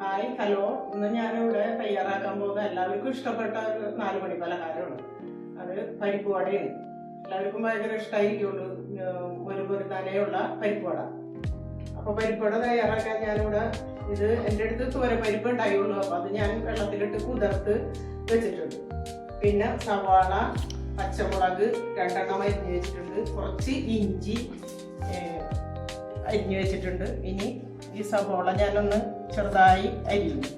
Hi hello. ഇന്ന് ഞാനിവിടെ തയ്യാറാക്കാൻ പോകുന്ന എല്ലാവർക്കും ഇഷ്ടപ്പെട്ട ഒരു നാല് മണി പലഹാരമാണ്. അത് പരിപ്പുവടയാണ് എല്ലാവർക്കും ഭയങ്കര ഇഷ്ടമായിരിക്കുള്ളൂ ഒരു പൊരുത്താനെയുള്ള പരിപ്പുവട അപ്പോൾ പരിപ്പുവട തയ്യാറാക്കാൻ ഞാനിവിടെ ഇത് എന്റെ അടുത്ത് തോര പരിപ്പ് ഉണ്ടായുള്ളൂ. അപ്പോൾ അത് ഞാൻ വെള്ളത്തിലിട്ട് കുതിർത്ത് വെച്ചിട്ടുണ്ട്. പിന്നെ സവാള പച്ചമുളക് രണ്ടെണ്ണം അരിഞ്ഞ് വെച്ചിട്ടുണ്ട്. കുറച്ച് ഇഞ്ചി അരിഞ്ഞ് വെച്ചിട്ടുണ്ട്. ഇനി ഈ സവോള ഞാനൊന്ന് ചെറുതായി അരിയുന്നു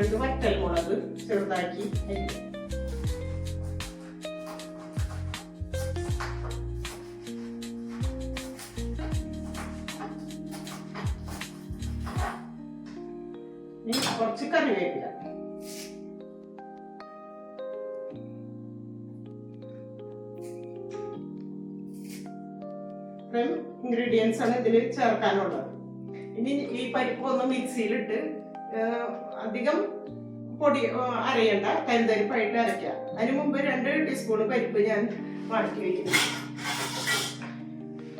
രണ്ട് വറ്റൽ മുളക് ചെറുതാക്കി. കുറച്ച് കറിവേപ്പില. ഇത്രയും ഇൻഗ്രീഡിയൻസ് ആണ് ഇതിൽ ചേർക്കാനുള്ളത്. ഇനി ഈ പരിപ്പ് ഒന്ന് മിക്സിയിലിട്ട് അധികം പൊടി അരയണ്ട. കരുതരിപ്പായിട്ട് അരയ്ക്കുക അതിന് മുമ്പ് രണ്ട് ടീസ്പൂൺ പരിപ്പ് ഞാൻ മാറ്റി വയ്ക്കുന്നു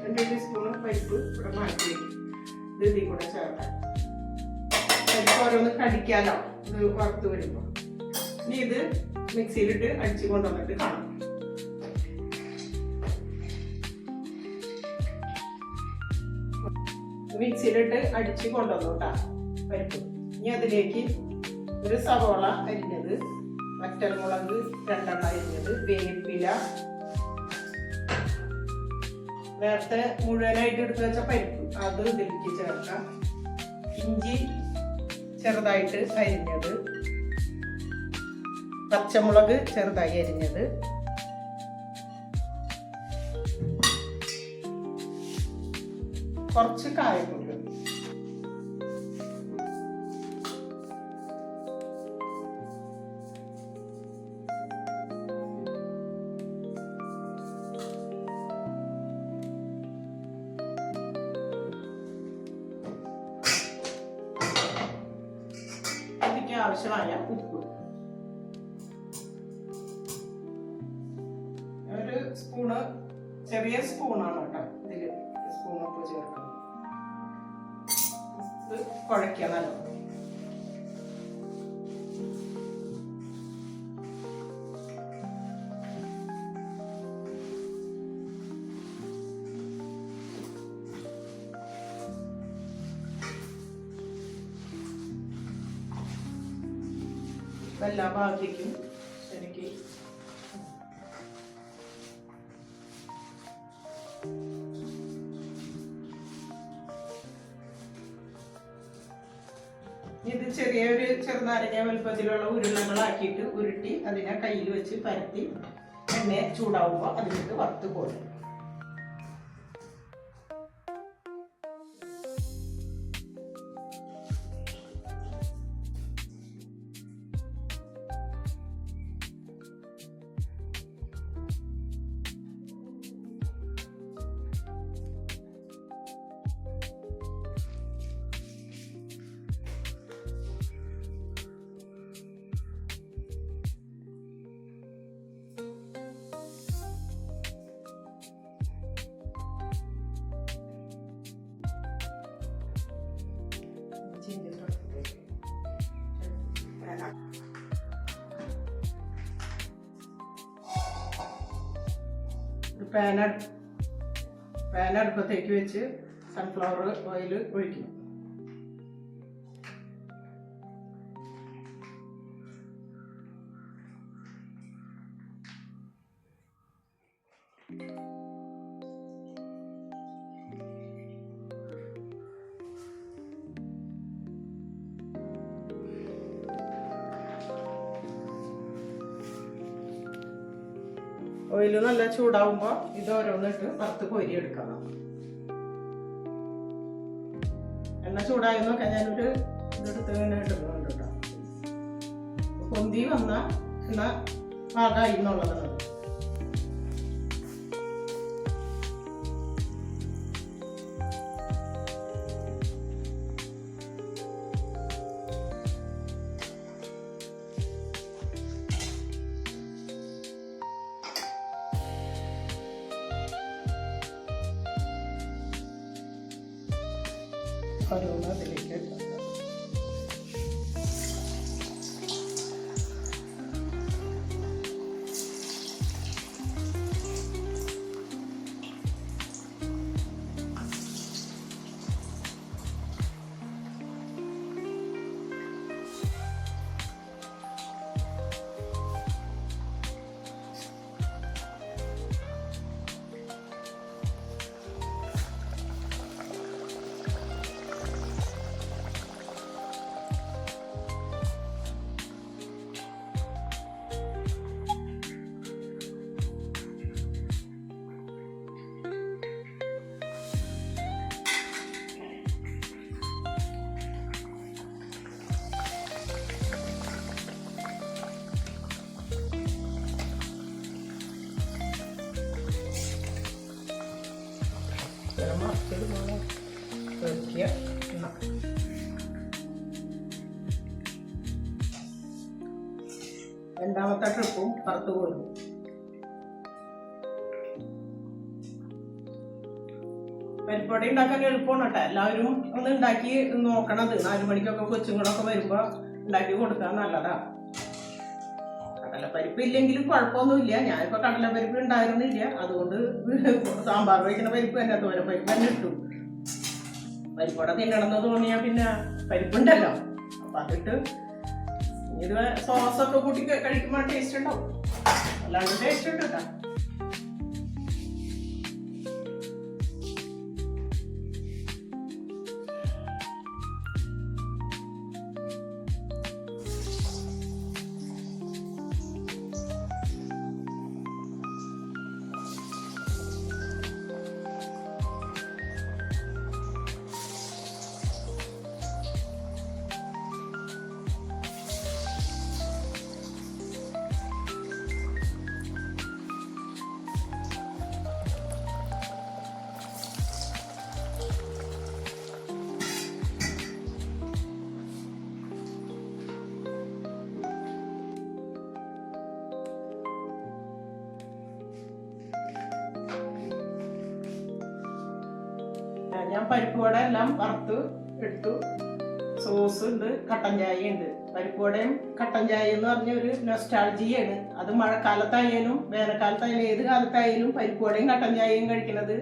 രണ്ട് ടീസ്പൂൺ പരിപ്പ് ഇവിടെ മാറ്റി വയ്ക്കും ഇത് ഇതിൽ കൂടെ ചേർക്കാം പരിപ്പ് ഓരോന്ന് കടിക്കാലോ. ഇത് വറുത്ത് വരുമ്പോൾ ഇനി ഇത് മിക്സിയിലിട്ട് അടിച്ചു കൊണ്ടുവന്നിട്ട് കാണാം. മിക്സിയിലിട്ട് അടിച്ച് കൊണ്ടുവന്നു കേട്ടാ പരിപ്പ്. ഇനി അതിലേക്ക് ഒരു സവോള അരിഞ്ഞത് വറ്റൽമുളക് രണ്ടെണ്ണം അരിഞ്ഞത് വേപ്പില നേരത്തെ മുഴുവനായിട്ട് എടുത്തു വെച്ച പരിപ്പ് അത് ഇതിലേക്ക് ചേർക്കാം. ഇഞ്ചി ചെറുതായിട്ട് അരിഞ്ഞത്. പച്ചമുളക് ചെറുതായി അരിഞ്ഞത്. കുറച്ച് കായപ്പൊടി ആവശ്യമായ ഉപ്പ്. ഒരു സ്പൂണ് ചെറിയ സ്പൂണാണ് കേട്ടോ സ്പൂൺ ഉപ്പ് ചേർക്കുന്നത്. കുഴക്കുക നല്ലോണം. എല്ലാ ഭാഗത്തേക്കും എനിക്ക് ഇത് ചെറിയൊരു ചെറുനാരങ്ങ വലുപ്പത്തിലുള്ള ഉരുളകളാക്കിയിട്ട് ഉരുട്ടി അതിനെ കയ്യിൽ വെച്ച് പരത്തി എണ്ണ ചൂടാവുമ്പോൾ അതിലേക്ക് വറുത്ത് പോരും പാന പാൻ അടുപ്പത്തേക്ക് വെച്ച് സൺഫ്ലവർ ഓയിൽ ഒഴിക്കും thank you ഓയിൽ നല്ല ചൂടാവുമ്പോൾ ഇത് ഓരോന്നിട്ട് വറുത്ത് കോരി എടുക്കണം. എണ്ണ ചൂടായി നോക്കാൻ ഞാനൊരു ഇതെടുത്ത് ഇങ്ങനെ ഇടുന്നുണ്ട് കേട്ടോ പൊന്തി വന്ന എണ്ണ പാകായി എന്നുള്ളതാണ് ഓരോന്ന് അതിലേക്ക് ഇടാം. ഇങ്ങനെ രണ്ടാമത്തെ ട്രിപ്പും പുറത്ത് കൊടുക്കും പരിപ്പൊടി ഉണ്ടാക്കാൻ എളുപ്പമാണ് കേട്ടോ. എല്ലാവരും ഒന്ന് ഉണ്ടാക്കി നോക്കണത്. നാലു മണിക്കൊക്കെ കൊച്ചുങ്ങളൊക്കെ വരുമ്പോ ഉണ്ടാക്കി കൊടുക്കാൻ നല്ലതാ. കടലപ്പരിപ്പ് ഇല്ലെങ്കിലും കുഴപ്പമൊന്നുമില്ല. ഞാനിപ്പോ കടലപ്പരിപ്പ് ഉണ്ടായിരുന്നില്ല. അതുകൊണ്ട് സാമ്പാർ വയ്ക്കുന്ന പരിപ്പ് തന്നെ തോരപ്പരിപ്പ് തന്നെ ഇട്ടു. പരിപ്പോടെ തിന്നണമെന്ന് തോന്നിയാ പിന്നെ പരിപ്പുണ്ടല്ലോ. അപ്പൊ അതിട്ട് ഇത് സോസൊക്കെ കൂട്ടി കഴിക്കുമ്പോൾ ടേസ്റ്റ് ഉണ്ടാവും. അല്ലാണ്ട് ടേസ്റ്റ് ഉണ്ട് കേട്ടോ ഞാൻ പരിപ്പ് വട എല്ലാം വറുത്ത് എടുത്തു. സോസ് ഉണ്ട് കട്ടൻ ചായ ഉണ്ട്. പരിപ്പ് വടയും കട്ടൻ ചായ എന്ന് പറഞ്ഞ ഒരു നൊസ്റ്റാൾജിയാണ് അത് മഴക്കാലത്തായാലും വേനൽക്കാലത്തായാലും ഏത് കാലത്തായാലും പരിപ്പ് വടയും കട്ടൻ ചായയും കഴിക്കുന്നത്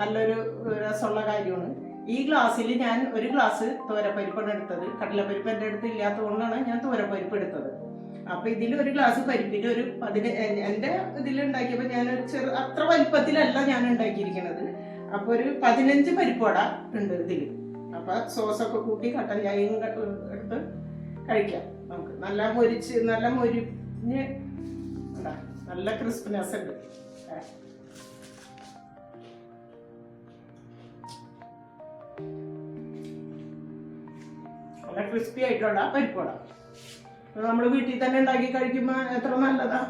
നല്ലൊരു രസമുള്ള കാര്യമാണ്. ഈ ഗ്ലാസ്സിൽ ഞാൻ ഒരു ഗ്ലാസ് തോരപ്പരിപ്പാണ് എടുത്തത്. കടലപ്പരിപ്പ് എന്റെ അടുത്ത് ഇല്ലാത്തതുകൊണ്ടാണ് ഞാൻ തോരപ്പരിപ്പ് എടുത്തത്. അപ്പൊ ഇതിൽ ഒരു ഗ്ലാസ് പരിപ്പിന്റെ ഒരു പതിന എന്റെ ഇതിൽ ഉണ്ടാക്കിയപ്പോൾ ഞാൻ ഒരു ചെറു അത്ര വലിപ്പത്തിലല്ല ഞാൻ ഉണ്ടാക്കിയിരിക്കുന്നത്. അപ്പൊ ഒരു പതിനഞ്ച് പരിപ്പുവട ഉണ്ട് ഇതിൽ അപ്പൊ സോസൊക്കെ കൂട്ടി കട്ടൻ ചായയും എടുത്ത് കഴിക്കാം നമുക്ക്. നല്ല മൊരിച്ച് നല്ല മൊരിഞ്ഞ് നല്ല ക്രിസ്പിനെസ് ഉണ്ട്. നല്ല ക്രിസ്പി ആയിട്ടുള്ള പരിപ്പുവട നമ്മൾ വീട്ടിൽ തന്നെ ഉണ്ടാക്കി കഴിക്കുമ്പോൾ എത്ര നല്ലതാ?